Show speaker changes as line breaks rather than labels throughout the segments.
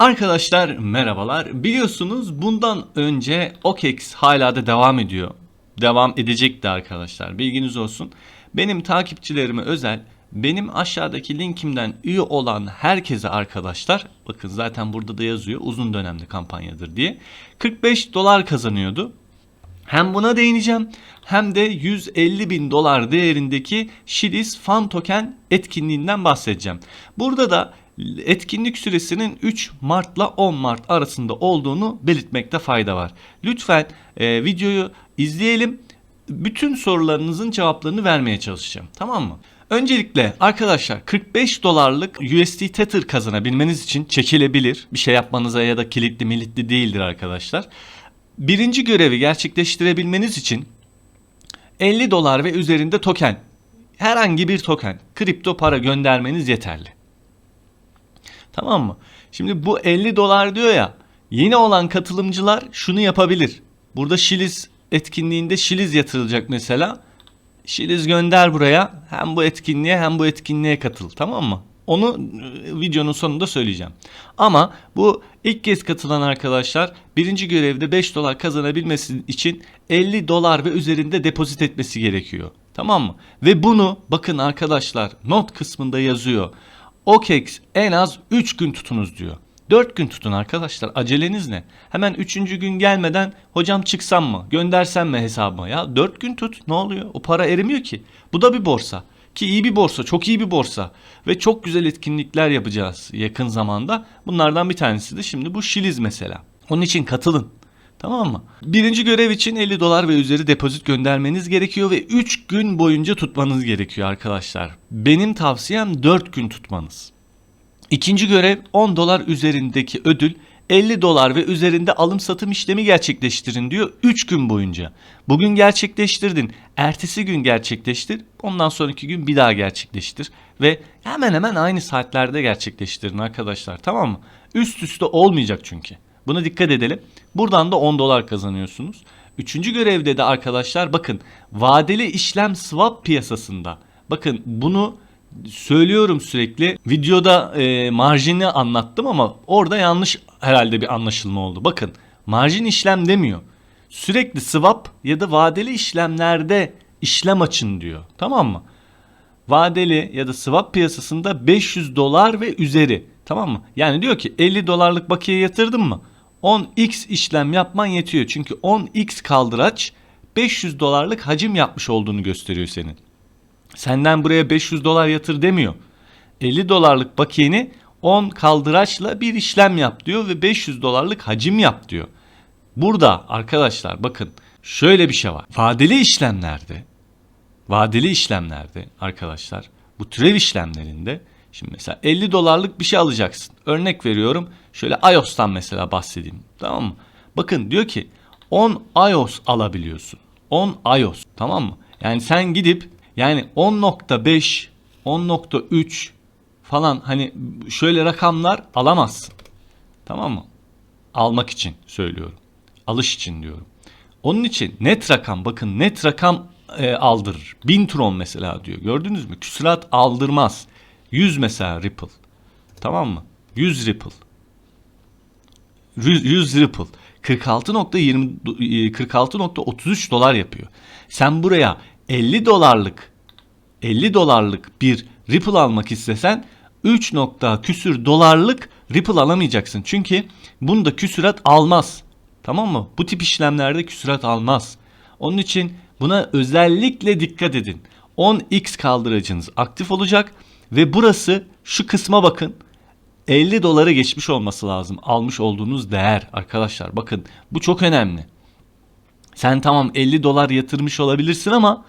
Arkadaşlar merhabalar. Biliyorsunuz bundan önce OKEX hala da devam ediyor. Devam edecekti arkadaşlar. Bilginiz olsun. Benim takipçilerime özel benim aşağıdaki linkimden üye olan herkese arkadaşlar bakın zaten burada da yazıyor uzun dönemli kampanyadır diye 45 dolar kazanıyordu. Hem buna değineceğim hem de 150 bin dolar değerindeki Shilis Fan Token etkinliğinden bahsedeceğim. Burada da etkinlik süresinin 3 Mart'la 10 Mart arasında olduğunu belirtmekte fayda var. Lütfen e, videoyu izleyelim. Bütün sorularınızın cevaplarını vermeye çalışacağım. Tamam mı? Öncelikle arkadaşlar 45 dolarlık USD Tether kazanabilmeniz için çekilebilir. Bir şey yapmanıza ya da kilitli militli değildir arkadaşlar. Birinci görevi gerçekleştirebilmeniz için 50 dolar ve üzerinde token, herhangi bir token, kripto para göndermeniz yeterli. Tamam mı? Şimdi bu 50 dolar diyor ya, yeni olan katılımcılar şunu yapabilir. Burada Şiliz etkinliğinde Şiliz yatırılacak mesela. Şiliz gönder buraya. Hem bu etkinliğe hem bu etkinliğe katıl. Tamam mı? Onu e, videonun sonunda söyleyeceğim. Ama bu ilk kez katılan arkadaşlar birinci görevde 5 dolar kazanabilmesi için 50 dolar ve üzerinde depozit etmesi gerekiyor. Tamam mı? Ve bunu bakın arkadaşlar not kısmında yazıyor. OKEX en az 3 gün tutunuz diyor. 4 gün tutun arkadaşlar. Aceleniz ne? Hemen 3. gün gelmeden hocam çıksam mı? Göndersem mi hesabıma? Ya 4 gün tut. Ne oluyor? O para erimiyor ki. Bu da bir borsa. Ki iyi bir borsa, çok iyi bir borsa ve çok güzel etkinlikler yapacağız yakın zamanda. Bunlardan bir tanesi de şimdi bu Şiliz mesela. Onun için katılın. Tamam mı? Birinci görev için 50 dolar ve üzeri depozit göndermeniz gerekiyor ve 3 gün boyunca tutmanız gerekiyor arkadaşlar. Benim tavsiyem 4 gün tutmanız. İkinci görev 10 dolar üzerindeki ödül 50 dolar ve üzerinde alım satım işlemi gerçekleştirin diyor 3 gün boyunca. Bugün gerçekleştirdin, ertesi gün gerçekleştir, ondan sonraki gün bir daha gerçekleştir ve hemen hemen aynı saatlerde gerçekleştirin arkadaşlar tamam mı? Üst üste olmayacak çünkü. Buna dikkat edelim. Buradan da 10 dolar kazanıyorsunuz. Üçüncü görevde de arkadaşlar bakın vadeli işlem swap piyasasında. Bakın bunu söylüyorum sürekli. Videoda e, marjini anlattım ama orada yanlış herhalde bir anlaşılma oldu. Bakın marjin işlem demiyor. Sürekli swap ya da vadeli işlemlerde işlem açın diyor. Tamam mı? Vadeli ya da swap piyasasında 500 dolar ve üzeri. Tamam mı? Yani diyor ki 50 dolarlık bakiye yatırdın mı? 10x işlem yapman yetiyor. Çünkü 10x kaldıraç 500 dolarlık hacim yapmış olduğunu gösteriyor senin. Senden buraya 500 dolar yatır demiyor. 50 dolarlık bakiyeni 10 kaldıraçla bir işlem yap diyor ve 500 dolarlık hacim yap diyor. Burada arkadaşlar bakın şöyle bir şey var. Vadeli işlemlerde vadeli işlemlerde arkadaşlar bu türev işlemlerinde şimdi mesela 50 dolarlık bir şey alacaksın. Örnek veriyorum şöyle iOS'tan mesela bahsedeyim tamam mı? Bakın diyor ki 10 iOS alabiliyorsun. 10 iOS tamam mı? Yani sen gidip yani 10.5 10.3 falan hani şöyle rakamlar alamazsın. Tamam mı? Almak için söylüyorum. Alış için diyorum. Onun için net rakam bakın net rakam e, aldırır. 1000 tron mesela diyor. Gördünüz mü? Küsurat aldırmaz. 100 mesela Ripple. Tamam mı? 100 Ripple. 100, 100 Ripple. 46.20 46.33 dolar yapıyor. Sen buraya 50 dolarlık 50 dolarlık bir Ripple almak istesen 3 nokta küsür dolarlık Ripple alamayacaksın. Çünkü bunda küsürat almaz. Tamam mı? Bu tip işlemlerde küsürat almaz. Onun için buna özellikle dikkat edin. 10x kaldıracınız aktif olacak ve burası şu kısma bakın. 50 doları geçmiş olması lazım. Almış olduğunuz değer arkadaşlar. Bakın bu çok önemli. Sen tamam 50 dolar yatırmış olabilirsin ama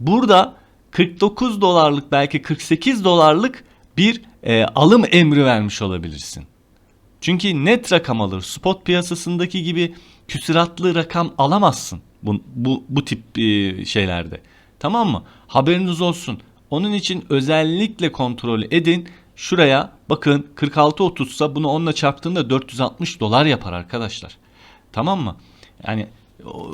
burada 49 dolarlık belki 48 dolarlık bir e, alım emri vermiş olabilirsin. Çünkü net rakam alır. Spot piyasasındaki gibi küsuratlı rakam alamazsın bu, bu, bu tip e, şeylerde. Tamam mı? Haberiniz olsun. Onun için özellikle kontrol edin. Şuraya bakın 46.30 ise bunu onunla çarptığında 460 dolar yapar arkadaşlar. Tamam mı? Yani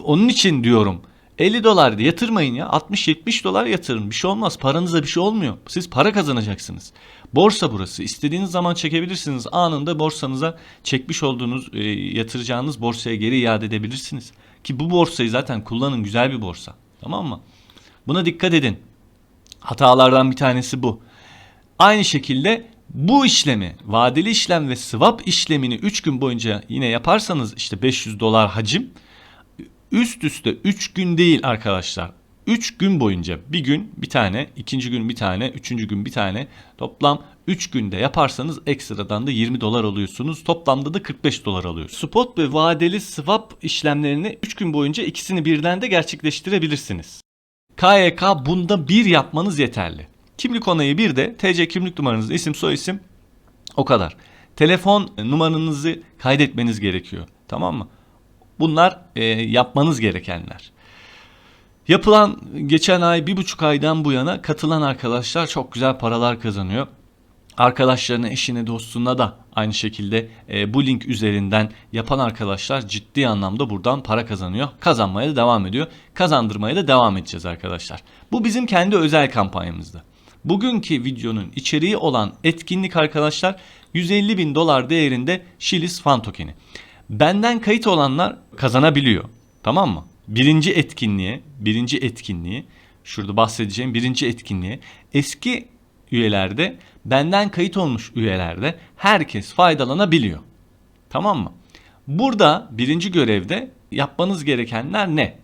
onun için diyorum 50 dolar da yatırmayın ya. 60-70 dolar yatırın. Bir şey olmaz. Paranıza bir şey olmuyor. Siz para kazanacaksınız. Borsa burası. İstediğiniz zaman çekebilirsiniz. Anında borsanıza çekmiş olduğunuz, e, yatıracağınız borsaya geri iade edebilirsiniz. Ki bu borsayı zaten kullanın. Güzel bir borsa. Tamam mı? Buna dikkat edin. Hatalardan bir tanesi bu. Aynı şekilde bu işlemi vadeli işlem ve swap işlemini 3 gün boyunca yine yaparsanız işte 500 dolar hacim üst üste 3 gün değil arkadaşlar. 3 gün boyunca bir gün bir tane, ikinci gün bir tane, üçüncü gün bir tane toplam 3 günde yaparsanız ekstradan da 20 dolar alıyorsunuz. Toplamda da 45 dolar alıyorsunuz. Spot ve vadeli swap işlemlerini 3 gün boyunca ikisini birden de gerçekleştirebilirsiniz. KYK bunda bir yapmanız yeterli. Kimlik onayı bir de TC kimlik numaranız, isim soyisim o kadar. Telefon numaranızı kaydetmeniz gerekiyor. Tamam mı? Bunlar e, yapmanız gerekenler. Yapılan geçen ay bir buçuk aydan bu yana katılan arkadaşlar çok güzel paralar kazanıyor. Arkadaşlarına, eşine, dostuna da aynı şekilde e, bu link üzerinden yapan arkadaşlar ciddi anlamda buradan para kazanıyor. Kazanmaya da devam ediyor. Kazandırmaya da devam edeceğiz arkadaşlar. Bu bizim kendi özel kampanyamızda. Bugünkü videonun içeriği olan etkinlik arkadaşlar 150 bin dolar değerinde Shilis Fan Token'i. Benden kayıt olanlar kazanabiliyor. Tamam mı? Birinci etkinliğe, birinci etkinliği, şurada bahsedeceğim birinci etkinliğe eski üyelerde, benden kayıt olmuş üyelerde herkes faydalanabiliyor. Tamam mı? Burada birinci görevde yapmanız gerekenler ne?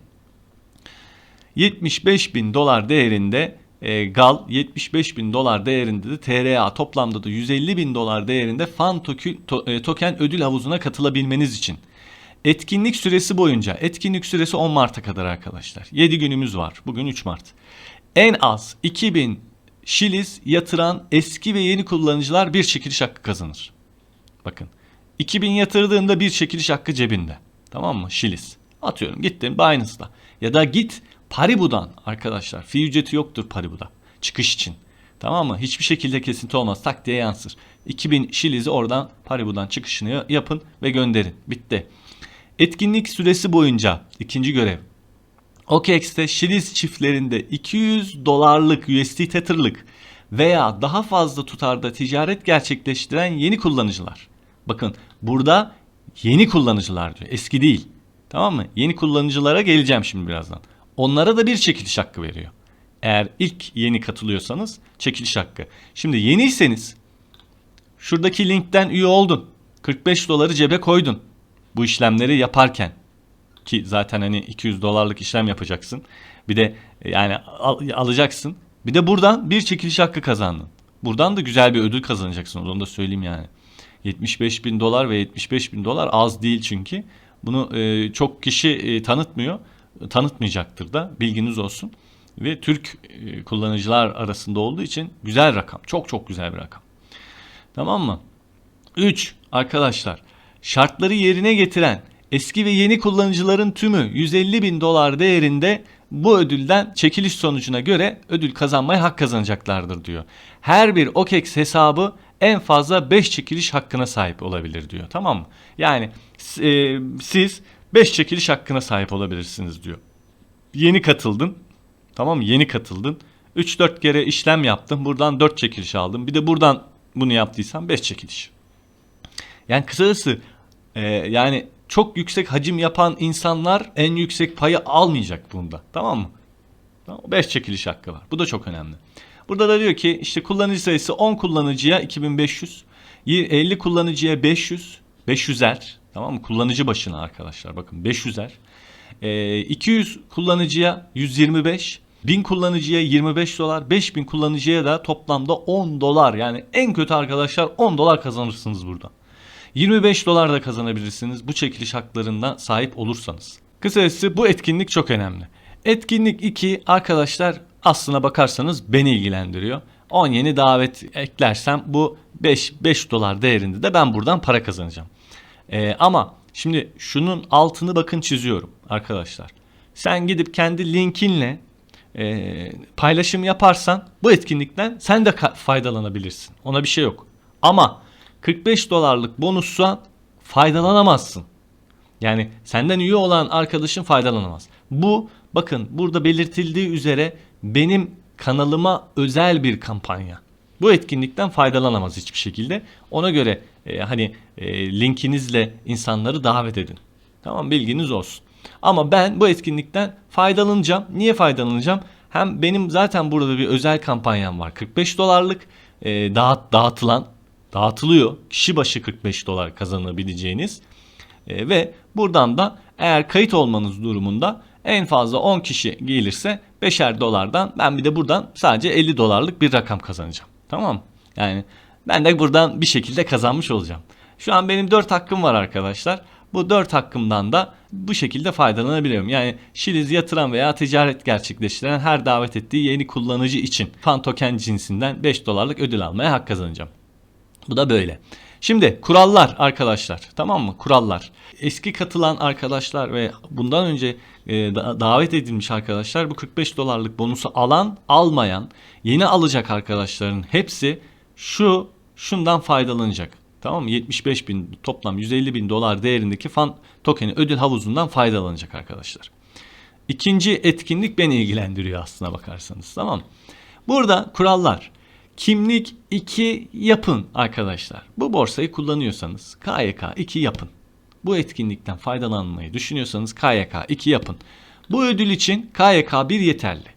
75 bin dolar değerinde e, GAL 75 bin dolar değerinde de TRA toplamda da 150 bin dolar değerinde fan token, to, e, token ödül havuzuna katılabilmeniz için. Etkinlik süresi boyunca etkinlik süresi 10 Mart'a kadar arkadaşlar. 7 günümüz var. Bugün 3 Mart. En az 2000 Şiliz yatıran eski ve yeni kullanıcılar bir çekiliş hakkı kazanır. Bakın 2000 yatırdığında bir çekiliş hakkı cebinde. Tamam mı? Şiliz. Atıyorum gittin Binance'da. Ya da git Paribu'dan arkadaşlar. Fi ücreti yoktur Paribu'da. Çıkış için. Tamam mı? Hiçbir şekilde kesinti olmaz. Tak diye yansır. 2000 Şiliz'i oradan Paribu'dan çıkışını yapın ve gönderin. Bitti. Etkinlik süresi boyunca ikinci görev. OKEX'te Şiliz çiftlerinde 200 dolarlık USD Tether'lık veya daha fazla tutarda ticaret gerçekleştiren yeni kullanıcılar. Bakın burada yeni kullanıcılar diyor. Eski değil. Tamam mı? Yeni kullanıcılara geleceğim şimdi birazdan. Onlara da bir çekiliş hakkı veriyor. Eğer ilk yeni katılıyorsanız çekiliş hakkı. Şimdi yeniyseniz şuradaki linkten üye oldun. 45 doları cebe koydun. Bu işlemleri yaparken ki zaten hani 200 dolarlık işlem yapacaksın. Bir de yani al, alacaksın. Bir de buradan bir çekiliş hakkı kazandın. Buradan da güzel bir ödül kazanacaksın. Onu da söyleyeyim yani. 75 bin dolar ve 75 bin dolar az değil çünkü. Bunu e, çok kişi e, tanıtmıyor. Tanıtmayacaktır da bilginiz olsun. Ve Türk e, kullanıcılar arasında olduğu için güzel rakam. Çok çok güzel bir rakam. Tamam mı? 3. Arkadaşlar şartları yerine getiren eski ve yeni kullanıcıların tümü 150 bin dolar değerinde bu ödülden çekiliş sonucuna göre ödül kazanmaya hak kazanacaklardır diyor. Her bir OKEX hesabı en fazla 5 çekiliş hakkına sahip olabilir diyor. Tamam mı? Yani e, siz 5 çekiliş hakkına sahip olabilirsiniz diyor. Yeni katıldın. Tamam mı? Yeni katıldın. 3-4 kere işlem yaptın. Buradan 4 çekiliş aldın. Bir de buradan bunu yaptıysan 5 çekiliş. Yani kısacası e, yani çok yüksek hacim yapan insanlar en yüksek payı almayacak bunda. Tamam mı? 5 çekiliş hakkı var. Bu da çok önemli. Burada da diyor ki işte kullanıcı sayısı 10 kullanıcıya 2500, 50 kullanıcıya 500, 500'er tamam mı? Kullanıcı başına arkadaşlar bakın 500'er. E, 200 kullanıcıya 125, 1000 kullanıcıya 25 dolar, 5000 kullanıcıya da toplamda 10 dolar. Yani en kötü arkadaşlar 10 dolar kazanırsınız burada. 25 dolar da kazanabilirsiniz bu çekiliş haklarından sahip olursanız. Kısacası bu etkinlik çok önemli. Etkinlik 2 arkadaşlar aslına bakarsanız beni ilgilendiriyor. 10 yeni davet eklersem bu 5, 5 dolar değerinde de ben buradan para kazanacağım. Ee, ama şimdi şunun altını bakın çiziyorum arkadaşlar. Sen gidip kendi linkinle e, paylaşım yaparsan bu etkinlikten sen de faydalanabilirsin. Ona bir şey yok. Ama 45 dolarlık bonustan faydalanamazsın. Yani senden üye olan arkadaşın faydalanamaz. Bu Bakın burada belirtildiği üzere benim kanalıma özel bir kampanya. Bu etkinlikten faydalanamaz hiçbir şekilde. Ona göre e, hani e, linkinizle insanları davet edin. Tamam bilginiz olsun. Ama ben bu etkinlikten faydalanacağım. Niye faydalanacağım? Hem benim zaten burada bir özel kampanyam var. 45 dolarlık e, dağıt, dağıtılan, dağıtılıyor. Kişi başı 45 dolar kazanabileceğiniz. E, ve buradan da eğer kayıt olmanız durumunda en fazla 10 kişi gelirse 5'er dolardan ben bir de buradan sadece 50 dolarlık bir rakam kazanacağım. Tamam? Yani ben de buradan bir şekilde kazanmış olacağım. Şu an benim 4 hakkım var arkadaşlar. Bu 4 hakkımdan da bu şekilde faydalanabiliyorum. Yani Şiliz yatıran veya ticaret gerçekleştiren her davet ettiği yeni kullanıcı için fan token cinsinden 5 dolarlık ödül almaya hak kazanacağım. Bu da böyle. Şimdi kurallar arkadaşlar tamam mı? Kurallar. Eski katılan arkadaşlar ve bundan önce e, da- davet edilmiş arkadaşlar bu 45 dolarlık bonusu alan almayan yeni alacak arkadaşların hepsi şu şundan faydalanacak. Tamam mı? 75 bin toplam 150 bin dolar değerindeki fan tokeni ödül havuzundan faydalanacak arkadaşlar. İkinci etkinlik beni ilgilendiriyor aslına bakarsanız tamam mı? Burada kurallar. Kimlik 2 yapın arkadaşlar. Bu borsayı kullanıyorsanız KYK 2 yapın. Bu etkinlikten faydalanmayı düşünüyorsanız KYK 2 yapın. Bu ödül için KYK 1 yeterli.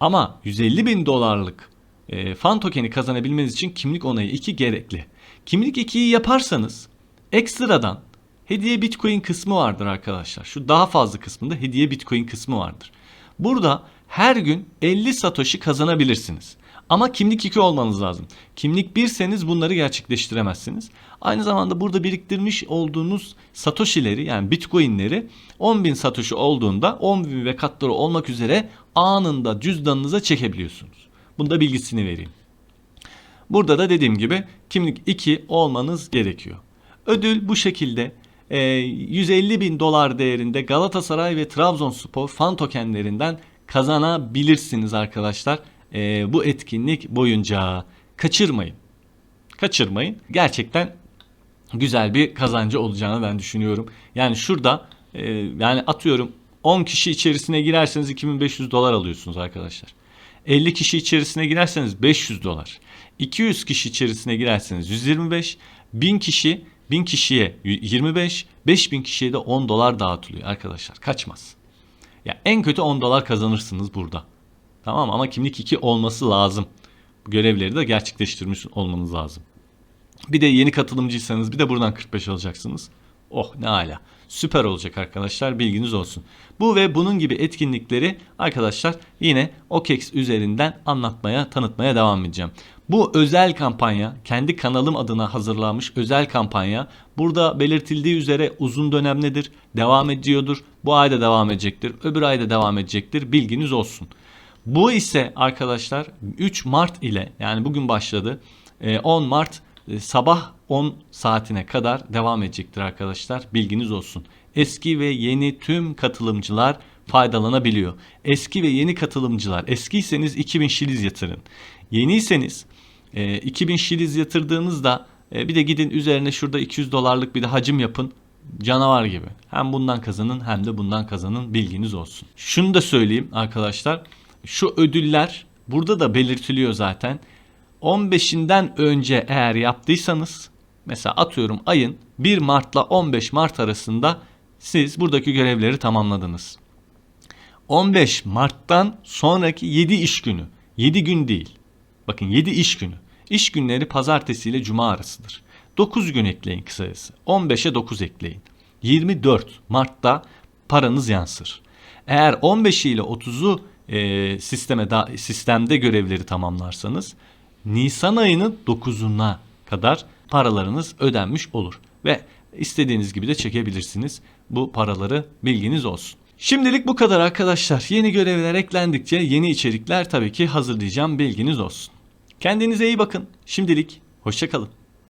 Ama 150 bin dolarlık e, fan tokeni kazanabilmeniz için kimlik onayı 2 gerekli. Kimlik 2'yi yaparsanız ekstradan hediye bitcoin kısmı vardır arkadaşlar. Şu daha fazla kısmında hediye bitcoin kısmı vardır. Burada her gün 50 satoshi kazanabilirsiniz. Ama kimlik 2 olmanız lazım. Kimlik 1'seniz bunları gerçekleştiremezsiniz. Aynı zamanda burada biriktirmiş olduğunuz satoshi'leri yani bitcoin'leri 10.000 satoshi olduğunda 10.000 ve katları olmak üzere anında cüzdanınıza çekebiliyorsunuz. Bunda bilgisini vereyim. Burada da dediğim gibi kimlik 2 olmanız gerekiyor. Ödül bu şekilde e, 150 bin dolar değerinde Galatasaray ve Trabzonspor fan tokenlerinden kazanabilirsiniz arkadaşlar. E, bu etkinlik boyunca kaçırmayın. Kaçırmayın. Gerçekten güzel bir kazancı olacağını ben düşünüyorum. Yani şurada e, yani atıyorum 10 kişi içerisine girerseniz 2500 dolar alıyorsunuz arkadaşlar. 50 kişi içerisine girerseniz 500 dolar. 200 kişi içerisine girerseniz 125. 1000 kişi 1000 kişiye 25. 5000 kişiye de 10 dolar dağıtılıyor arkadaşlar. Kaçmaz. Ya en kötü 10 dolar kazanırsınız burada. Tamam ama kimlik 2 olması lazım. Bu görevleri de gerçekleştirmiş olmanız lazım. Bir de yeni katılımcıysanız bir de buradan 45 alacaksınız. Oh ne ala. Süper olacak arkadaşlar bilginiz olsun. Bu ve bunun gibi etkinlikleri arkadaşlar yine OKEX üzerinden anlatmaya, tanıtmaya devam edeceğim. Bu özel kampanya, kendi kanalım adına hazırlanmış özel kampanya. Burada belirtildiği üzere uzun dönemlidir, devam ediyordur. Bu ayda devam edecektir, öbür ayda devam edecektir. Bilginiz olsun. Bu ise arkadaşlar 3 Mart ile yani bugün başladı. e, 10 Mart e, sabah 10 saatine kadar devam edecektir arkadaşlar. Bilginiz olsun. Eski ve yeni tüm katılımcılar faydalanabiliyor. Eski ve yeni katılımcılar. Eskiyseniz 2000 şiliz yatırın. Yeniyseniz e, 2000 şiliz yatırdığınızda e, bir de gidin üzerine şurada 200 dolarlık bir de hacim yapın. Canavar gibi. Hem bundan kazanın hem de bundan kazanın bilginiz olsun. Şunu da söyleyeyim arkadaşlar. Şu ödüller burada da belirtiliyor zaten. 15'inden önce eğer yaptıysanız mesela atıyorum ayın 1 Mart'la 15 Mart arasında siz buradaki görevleri tamamladınız. 15 Mart'tan sonraki 7 iş günü. 7 gün değil. Bakın 7 iş günü. İş günleri pazartesi ile cuma arasıdır. 9 gün ekleyin kısacası. 15'e 9 ekleyin. 24 Mart'ta paranız yansır. Eğer 15 ile 30'u e, sisteme da, sistemde görevleri tamamlarsanız Nisan ayının 9'una kadar paralarınız ödenmiş olur ve istediğiniz gibi de çekebilirsiniz bu paraları bilginiz olsun. Şimdilik bu kadar arkadaşlar. Yeni görevler eklendikçe yeni içerikler tabii ki hazırlayacağım bilginiz olsun. Kendinize iyi bakın. Şimdilik hoşçakalın.